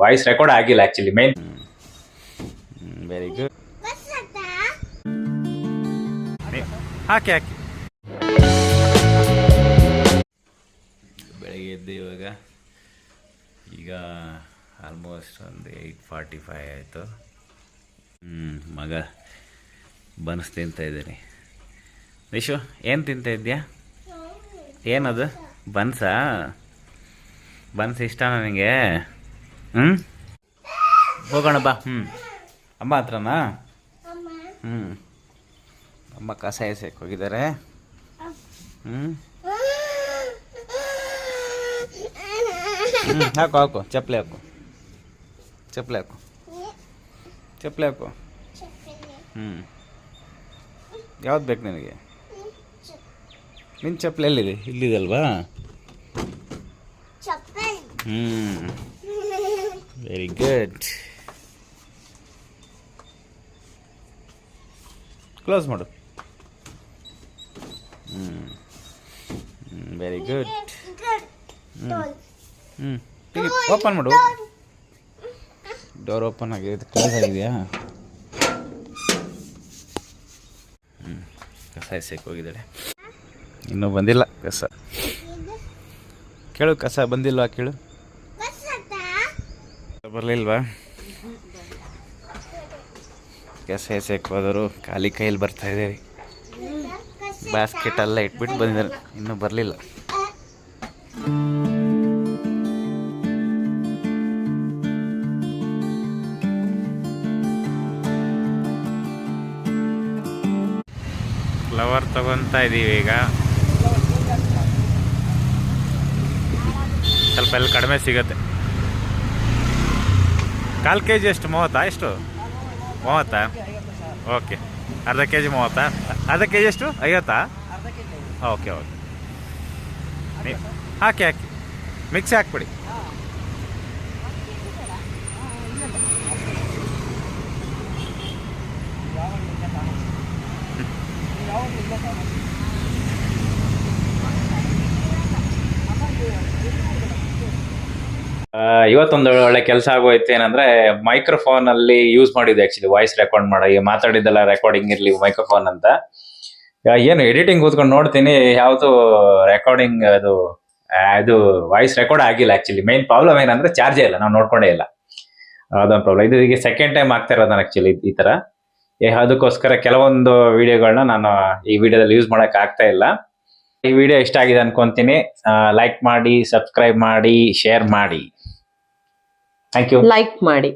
Voice record ಆಗಿಲ್ಲ actually main very good ಹಾಕಿ ಹಾಕಿ. ಬೆಳಗ್ಗೆ ಎದ್ದು ಇವಾಗ ಈಗ ಆಲ್ಮೋಸ್ಟ್ ಒಂದು ಏಯ್ಟ್ ಫಾರ್ಟಿ ಫೈವ್ ಆಯಿತು. ಹ್ಞೂ ಮಗ ಬನ್ಸ್ ತಿಂತಾ ಇದ್ದೀನಿ. ನಿಶು ಏನು ತಿಂತ ಇದ್ಯಾ? ಏನದು? ಬನ್ಸಾ ಬನ್ಸ್ ಇಷ್ಟನಾ ನಿನಗೆ ಹ್ಞೂ ಹೋಗೋಣ ಬಾ ಹ್ಞೂ ಅಮ್ಮ ಹತ್ರನಾ? ಹ್ಞೂ ಅಮ್ಮ ಕಸ ಎಸೆಯಕ್ಕೆ ಹೋಗಿದ್ದಾರೆ. ಹ್ಞೂ ಹ್ಞೂ ಹಾಕು ಹಾಕು. ಚಪ್ಪಲಿ ಹಾಕು. ಚಪ್ಪಲಿ ಹಾಕು. ಚಪ್ಪಲಿ ಹಾಕು. ಹ್ಞೂ ಯಾವ್ದು ಬೇಕು ನಿನಗೆ? ನಿನ್ನ ಚಪ್ಪಲಿ ಎಲ್ಲಿದೆ? ಇಲ್ಲಿದೆ ಅಲ್ವಾ ಹ್ಞೂ ವೆರಿ ಗುಡ್ ಕ್ಲೋಸ್ ಮಾಡು ಹ್ಞೂ ವೆರಿ ಗುಡ್ ಹ್ಞೂ ಓಪನ್ ಮಾಡು ಡೋರ್ ಓಪನ್ ಆಗಿದೆ. ಕ್ಲೋಸ್ ಆಗಿದೆಯಾ? ಹ್ಞೂ ಕಸ ಎಸೆಯಕ್ಕೆ ಹೋಗಿದ್ದಾಳೆ. ಇನ್ನೂ ಬಂದಿಲ್ಲ ಕಸ. ಕೇಳು ಕಸ ಬಂದಿಲ್ವಾ ಕೇಳು. ಬರಲಿಲ್ವಾ? ಕಸ ಎಸ್ ಹೋದರು ಖಾಲಿ ಕೈಯಲ್ಲಿ ಬರ್ತಾ ಇದ್ದೀವಿ ಬ್ಯಾಸ್ಕೆಟ್ ಎಲ್ಲ ಇಟ್ಬಿಟ್ಟು ಬಂದಿದ್ದಾರೆ. ಇನ್ನೂ ಬರಲಿಲ್ಲ. ಫ್ಲವರ್ ತಗೊತಾ ಇದ್ದೀವಿ ಈಗ. ಸ್ವಲ್ಪ ಎಲ್ಲಿ ಕಡಿಮೆ ಸಿಗತ್ತೆ. ಕಾಲು ಕೆ ಜಿ ಎಷ್ಟು, ಮೂವತ್ತಾ? ಎಷ್ಟು? ಮೂವತ್ತಾ? ಓಕೆ. ಅರ್ಧ ಕೆ ಜಿ ಮೂವತ್ತಾ? ಅರ್ಧ ಕೆ ಜಿ ಎಷ್ಟು? ಐವತ್ತಾ? Okay okay. ಹಾಕಿ ಹಾಕಿ. ಮಿಕ್ಸಿ ಹಾಕ್ಬಿಡಿ. ಇವತ್ತೊಂದು ಒಳ್ಳೆ ಕೆಲಸ ಆಗೋಯ್ತು ಏನಂದ್ರೆ ಮೈಕ್ರೋಫೋನ್ ಅಲ್ಲಿ ಯೂಸ್ ಮಾಡಿದ್ದೆ ಆಕ್ಚುಲಿ ವಾಯ್ಸ್ ರೆಕಾರ್ಡ್ ಮಾಡೋ. ಮಾತಾಡಿದ್ದೆಲ್ಲ ರೆಕಾರ್ಡಿಂಗ್ ಇರ್ಲಿ ಮೈಕ್ರೋಫೋನ್ ಅಂತ. ಏನು ಎಡಿಟಿಂಗ್ ಕೂತ್ಕೊಂಡು ನೋಡ್ತೀನಿ. ಯಾವುದು ರೆಕಾರ್ಡಿಂಗ್ ಅದು ಅದು ವಾಯ್ಸ್ ರೆಕಾರ್ಡ್ ಆಗಿಲ್ಲ ಆಕ್ಚುಲಿ ಮೇನ್ ಪ್ರಾಬ್ಲಮ್ ಏನಂದ್ರೆ ಚಾರ್ಜೇ ಇಲ್ಲ, ನಾವು ನೋಡ್ಕೊಂಡೇ ಇಲ್ಲ. ಅದೊಂದು ಪ್ರಾಬ್ಲಮ್ ಇದು ಈಗ ಸೆಕೆಂಡ್ ಟೈಮ್ ಆಗ್ತಾ ಇರೋದು ಆಕ್ಚುಲಿ ಈ ತರ. ಅದಕ್ಕೋಸ್ಕರ ಕೆಲವೊಂದು ವಿಡಿಯೋಗಳನ್ನ ನಾನು ಈ ವಿಡಿಯೋದಲ್ಲಿ ಯೂಸ್ ಮಾಡಕ್ ಆಗ್ತಾ ಇಲ್ಲ. ಈ ವಿಡಿಯೋ ಇಷ್ಟ ಆಗಿದೆ ಅನ್ಕೊಂತೀನಿ. ಲೈಕ್ ಮಾಡಿ ಸಬ್ಸ್ಕ್ರೈಬ್ ಮಾಡಿ ಶೇರ್ ಮಾಡಿ. ಥ್ಯಾಂಕ್ ಯು ಲೈಕ್ ಮಾಡಿ.